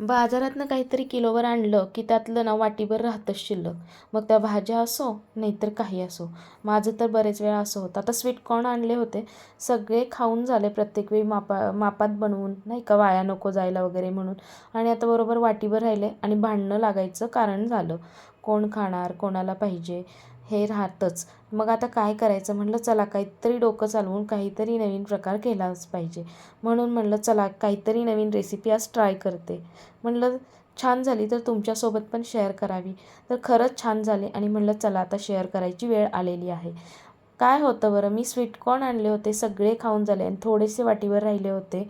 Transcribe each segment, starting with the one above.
बाजारातनं काहीतरी किलोवर आणलं की त्यातलं ना वाटीभर राहतंच शिल्लक. मग त्या भाज्या असो नाहीतर काही असो. माझं तर बरेच वेळा असं होतं. आता स्वीट कॉर्न आणले होते. सगळे खाऊन झाले प्रत्येक वेळी मापा मापात बनवून नाही का वाया नको जायला वगैरे म्हणून. आणि आता बरोबर वाटीभर राहिले आणि भांडणं लागायचं कारण झालं. कोण खाणार कोणाला पाहिजे? हे राहतंच. मग आता काय करायचं? म्हणलं चला काहीतरी डोकं चालवून काहीतरी नवीन प्रकार केलाच पाहिजे. म्हणून म्हणलं चला काहीतरी नवीन रेसिपी आज ट्राय करते. म्हणलं छान झाली तर तुमच्यासोबत पण शेअर करावी. तर खरंच छान झाले आणि म्हणलं चला आता शेअर करायची वेळ आलेली आहे. काय होतं बरं मी स्वीटकॉर्न आणले होते सगळे खाऊन झाले आणि थोडेसे वाटीवर राहिले होते.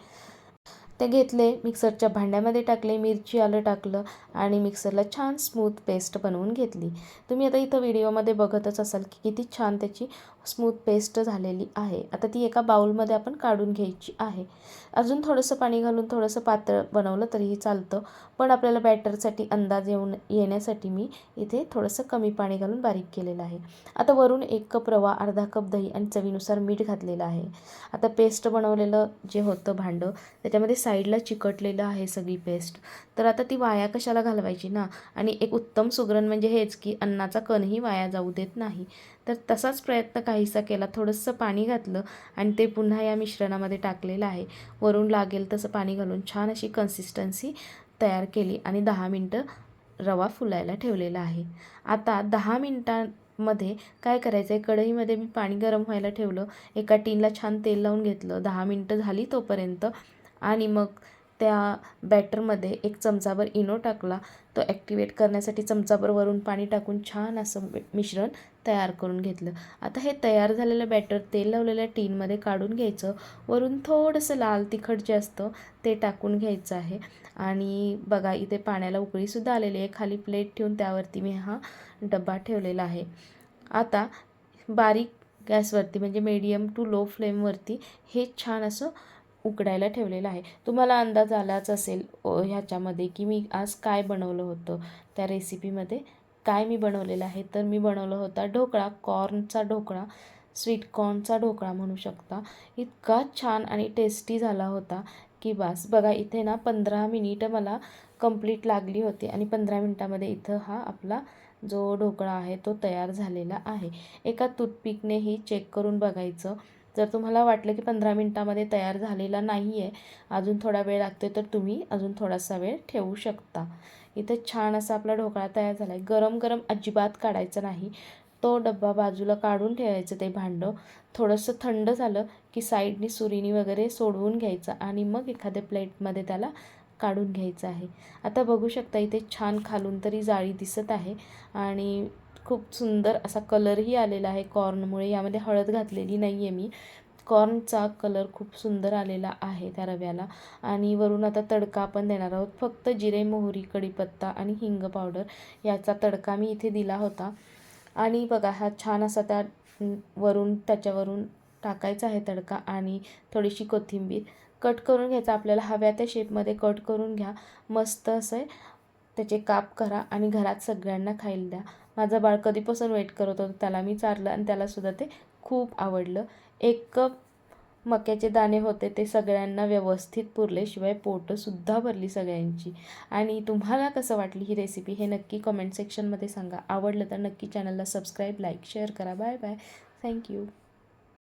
ते घेतले मिक्सरच्या भांड्यामध्ये टाकले मिरची आलं टाकलं आणि मिक्सरला छान स्मूथ पेस्ट बनवून घेतली. तुम्ही आता इथं व्हिडिओमध्ये बघतच असाल की किती छान त्याची स्मूथ पेस्ट झालेली आहे. आता ती एका बाउलमध्ये आपण काढून घ्यायची आहे. अजून थोडंसं पाणी घालून थोडंसं पातळ बनवलं तरीही चालतं. पण आपल्याला बॅटरसाठी अंदाज येऊन येण्यासाठी मी इथे थोडंसं कमी पाणी घालून बारीक केलेलं आहे. आता वरून एक कप रवा अर्धा कप दही आणि चवीनुसार मीठ घातलेलं आहे. आता पेस्ट बनवलेलं जे होतं भांडं त्याच्यामध्ये साईडला चिकटलेलं आहे सगळी पेस्ट. तर आता ती वाया कशाला घालवायची ना? आणि एक उत्तम सुगरण म्हणजे हेच की अन्नाचा कणही वाया जाऊ देत नाही. तर तसाच प्रयत्न काहीसा केला थोडंसं पाणी घातलं आणि ते पुन्हा या मिश्रणामध्ये टाकलेलं आहे. वरून लागेल तसं पाणी घालून छान अशी कन्सिस्टन्सी तयार केली आणि दहा मिनटं रवा फुलायला ठेवलेला आहे. आता दहा मिनटांमध्ये काय करायचं आहे कढईमध्ये मी पाणी गरम व्हायला ठेवलं. एका टीनला छान तेल लावून घेतलं. दहा मिनटं झाली तोपर्यंत आणि मग त्या बॅटरमध्ये एक चमचाभर इनो टाकला. तो ॲक्टिवेट करण्यासाठी चमचाभर वरून पाणी टाकून छान असं मिश्रण तयार करून घेतलं. आता हे तयार झालेलं बॅटर तेल लावलेल्या टीनमध्ये काढून घ्यायचं. वरून थोडंसं लाल तिखट जे असतं ते टाकून घ्यायचं आहे. आणि बघा इथे पाण्याला उकळीसुद्धा आलेली आहे. खाली प्लेट ठेवून त्यावरती मी हा डबा ठेवलेला आहे. आता बारीक गॅसवरती म्हणजे मीडियम टू लो फ्लेमवरती हे छान असं उकडायला ठेवलेलं आहे. तुम्हाला अंदाज आलाच असेल ह्याच्यामध्ये की मी आज काय बनवलं होतं? त्या रेसिपीमध्ये काय मी बनवलेलं आहे? तर मी बनवलं होता ढोकळा कॉर्नचा ढोकळा स्वीट कॉर्नचा ढोकळा म्हणू शकता. इतका छान आणि टेस्टी झाला होता की बस. बघा इथे ना पंधरा मिनिटं मला कंप्लीट लागली होती आणि पंधरा मिनटामध्ये इथं हा आपला जो ढोकळा आहे तो तयार झालेला आहे. एका टूथपिकनेही चेक करून बघायचं. जर तुम्हाला वाटलं की पंधरा मिनटामध्ये तयार झालेला नाही आहे अजून थोडा वेळ लागतो आहे तर तुम्ही अजून थोडासा वेळ ठेवू शकता. इथे छान असा आपला ढोकळा तयार झाला आहे गरम गरम अजिबात काढायचं नाही. तो डब्बा बाजूला काढून ठेवायचं ते भांडं. थोडंसं थंड झालं की साईडनी सुरीनी वगैरे सोडवून घ्यायचं आणि मग एखाद्या प्लेटमध्ये त्याला काढून घ्यायचं आहे. आता बघू शकता इथे छान खालून तरी जाळी दिसत आहे आणि खूप सुंदर असा कलरही आलेला आहे कॉर्नमुळे. यामध्ये हळद घातलेली नाही आहे मी. कॉर्नचा कलर खूप सुंदर आलेला आहे त्या रव्याला. आणि वरून आता तडका आपण देणार आहोत. फक्त जिरे मोहरी कढीपत्ता आणि हिंग पावडर याचा तडका मी इथे दिला होता. आणि बघा हा छान असा त्या वरून त्याच्यावरून टाकायचा आहे तडका आणि थोडीशी कोथिंबीर. कट करून घ्यायचा. आपल्याला हव्या त्या शेपमध्ये कट करून घ्या. मस्त असं त्याचे काप करा आणि घरात सगळ्यांना खायला द्या. माझं बाळ कधीपासून वेट करत होतं त्याला मी चारलं आणि त्यालासुद्धा ते खूप आवडलं. एक कप मक्याचे दाणे होते ते सगळ्यांना व्यवस्थित पुरले शिवाय पोटंसुद्धा भरली सगळ्यांची. आणि तुम्हाला कसं वाटली ही रेसिपी हे नक्की कमेंट सेक्शनमध्ये सांगा. आवडलं तर नक्की चॅनलला सबस्क्राईब लाईक शेअर करा. Bye bye thank you